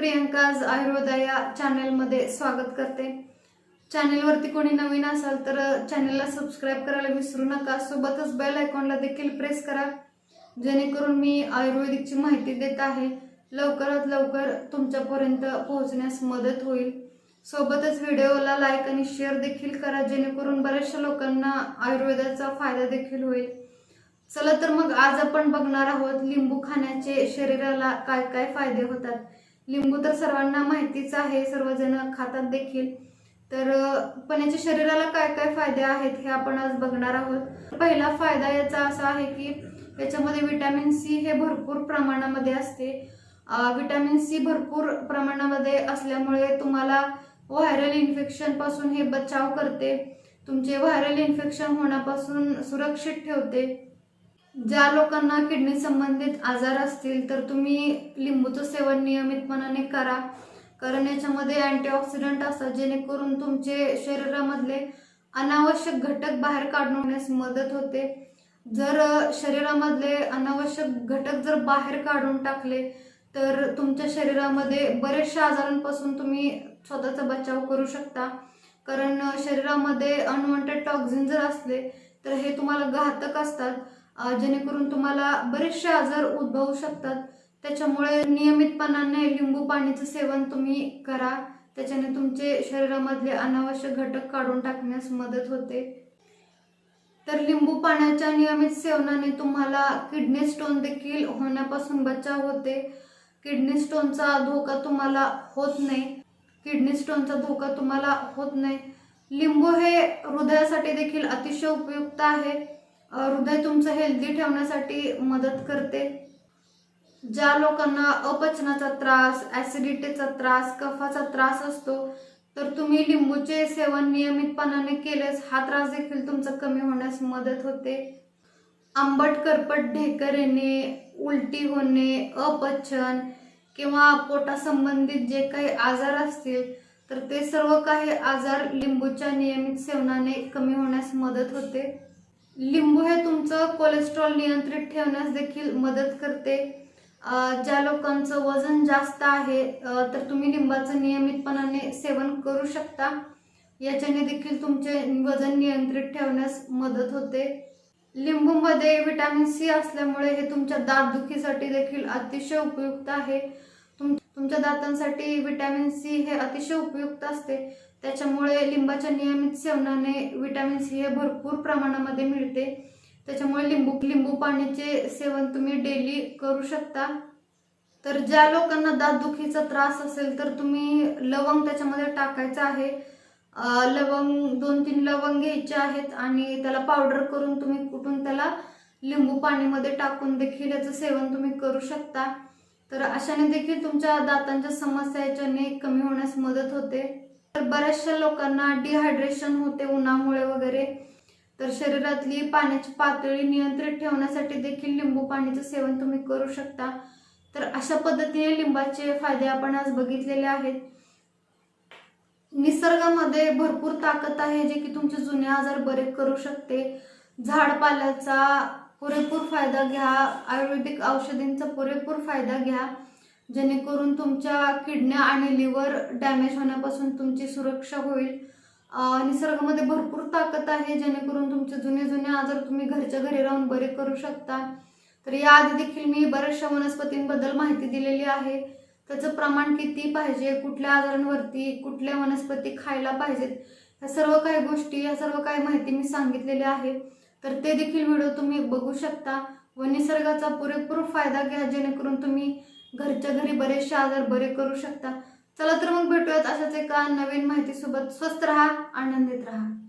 प्रियंकाज आयुर्वेदा या चॅनलमध्ये स्वागत करते. चॅनलवरती कोणी नवीन असाल तर चॅनलला सबस्क्राईब करायला विसरू नका. सोबतच बेल आयकॉनला देखील प्रेस करा. जेणेकरून मी आयुर्वेदिकची माहिती देत आहे. लवकरात लवकर तुमच्यापर्यंत पोहोचण्यास मदत होईल. सोबतच व्हिडिओला लाईक आणि शेअर देखील करा. जेणेकरून बऱ्याचशा लोकांना आयुर्वेदाचा फायदा देखील होईल. चला तर मग आज आपण बघणार आहोत लिंबू खाण्याचे शरीराला काय काय फायदे होतात. लिंबू तर सर्वांना माहितीच आहे सर्वजण खातात देखील. तर पण याच्या शरीराला काय काय फायदे आहेत हे आपण आज बघणार आहोत. पहिला फायदा याचा असा आहे की याच्यामध्ये विटॅमिन सी हे भरपूर प्रमाणामध्ये असते. व्हिटॅमिन विटॅमिन सी भरपूर प्रमाणामध्ये असल्यामुळे तुम्हाला व्हायरल इन्फेक्शनपासून हे बचाव करते. तुमचे व्हायरल इन्फेक्शन होण्यापासून सुरक्षित ठेवते. ज्या लोकांना किडनी संबंधित आजार असतील तर तुम्ही लिंबूचं सेवन नियमितपणाने करा. कारण याच्यामध्ये अँटीऑक्सिडंट असतात जेणेकरून तुमचे शरीरामधले अनावश्यक घटक बाहेर काढण्यास मदत होते. जर शरीरामधले अनावश्यक घटक जर बाहेर काढून टाकले तर तुमच्या शरीरामध्ये बरेचशा आजारांपासून तुम्ही स्वतःचा बचाव करू शकता. कारण शरीरामध्ये अनवॉन्टेड टॉक्झिन जर असले तर हे तुम्हाला घातक असतात. जेणेकरून तुम्हाला बरेचसे आजार उद्भवू शकतात. त्याच्यामुळे नियमितपणाने लिंबू पाण्याचं सेवन तुम्ही करा. त्याच्याने तुमचे शरीरामधले अनावश्यक घटक काढून टाकण्यास मदत होते. तर लिंबू पाण्याच्या नियमित सेवनाने तुम्हाला किडनी स्टोन देखील होण्यापासून बचाव होते. किडनी स्टोनचा धोका तुम्हाला होत नाही. किडनी स्टोनचा धोका तुम्हाला होत नाही. लिंबू हे हृदयासाठी देखील अतिशय उपयुक्त आहे. हृदय तुमचं हेल्दी ठेवण्यासाठी मदत करते. ज्या लोकांना अपचनाचा त्रास ऍसिडिटीचा त्रास कफाचा त्रास असतो तर तुम्ही लिंबूचे सेवन नियमितपणाने केल्यास हा त्रास देखील तुमचा कमी होण्यास मदत होते. आंबट करपट ढेकर येणे उलटी होणे अपचन किंवा पोटासंबंधित जे काही आजार असतील तर ते सर्व काही आजार लिंबूच्या नियमित सेवनाने कमी होण्यास मदत होते. लिंबू हे तुमचं कोलेस्ट्रॉल नियंत्रित ठेवण्यास देखील मदत करते. ज्या लोकांचं वजन जास्त आहे तर तुम्ही लिंबाचं नियमितपणाने सेवन करू शकता. याच्याने देखील तुमचे वजन नियंत्रित ठेवण्यास मदत होते. लिंबूमध्ये व्हिटॅमिन सी असल्यामुळे हे तुमच्या दातदुखीसाठी देखील अतिशय उपयुक्त आहे. तुम तुमच्या दातांसाठी व्हिटॅमिन सी हे अतिशय उपयुक्त असते. त्याच्यामुळे लिंबाच्या नियमित सेवनाने विटॅमिन सी हे भरपूर प्रमाणामध्ये मिळते. त्याच्यामुळे लिंबू लिंबू पाण्याचे सेवन तुम्ही डेली करू शकता. तर ज्या लोकांना दातदुखीचा त्रास असेल तर तुम्ही लवंग त्याच्यामध्ये टाकायचं आहे. लवंग दोन तीन लवंग घ्यायचे आहेत आणि त्याला पावडर करून तुम्ही कुठून त्याला लिंबू पाणीमध्ये टाकून देखील याचं सेवन तुम्ही करू शकता. तर अशाने देखील तुमच्या दातांच्या समस्या याच्याने कमी होण्यास मदत होते. तर बऱ्याचशा लोकांना डिहायड्रेशन होते उन्हामुळे वगैरे. तर शरीरातली पाण्याची पातळी नियंत्रित ठेवण्यासाठी देखील लिंबू पाण्याचं सेवन तुम्ही करू शकता. तर अशा पद्धतीने लिंबाचे फायदे आपण आज बघितलेले आहेत. निसर्गामध्ये भरपूर ताकद आहे जे की तुमचे जुने आजार बरे करू शकते. झाडपाल्याचा पुरेपूर फायदा घ्या आयुर्वेदिक औषधींचा पुरेपूर फायदा घ्या. जेणेकरून तुमच्या किडन्या आणि लिव्हर डॅमेज होण्यापासून तुमची सुरक्षा होईल. निसर्गामध्ये भरपूर ताकद आहे जेणेकरून तुमचे जुने जुने आजार तुम्ही घरच्या घरी राहून बरे करू शकता. तर याआधी देखील मी बऱ्याचशा वनस्पतींबद्दल माहिती दिलेली आहे. त्याचं प्रमाण किती पाहिजे कुठल्या आजारांवरती कुठल्या वनस्पती खायला पाहिजेत ह्या सर्व काही गोष्टी या सर्व काही माहिती मी सांगितलेली आहे. तर ते देखील व्हिडिओ तुम्ही बघू शकता व निसर्गाचा पुरेपूर फायदा घ्या जेणेकरून तुम्ही घरच्या घरी बरेचसे आजार बरे करू शकता. चला तर मग भेटूयात अशाच एका नवीन माहितीसोबत. स्वस्त राहा आनंदित राहा.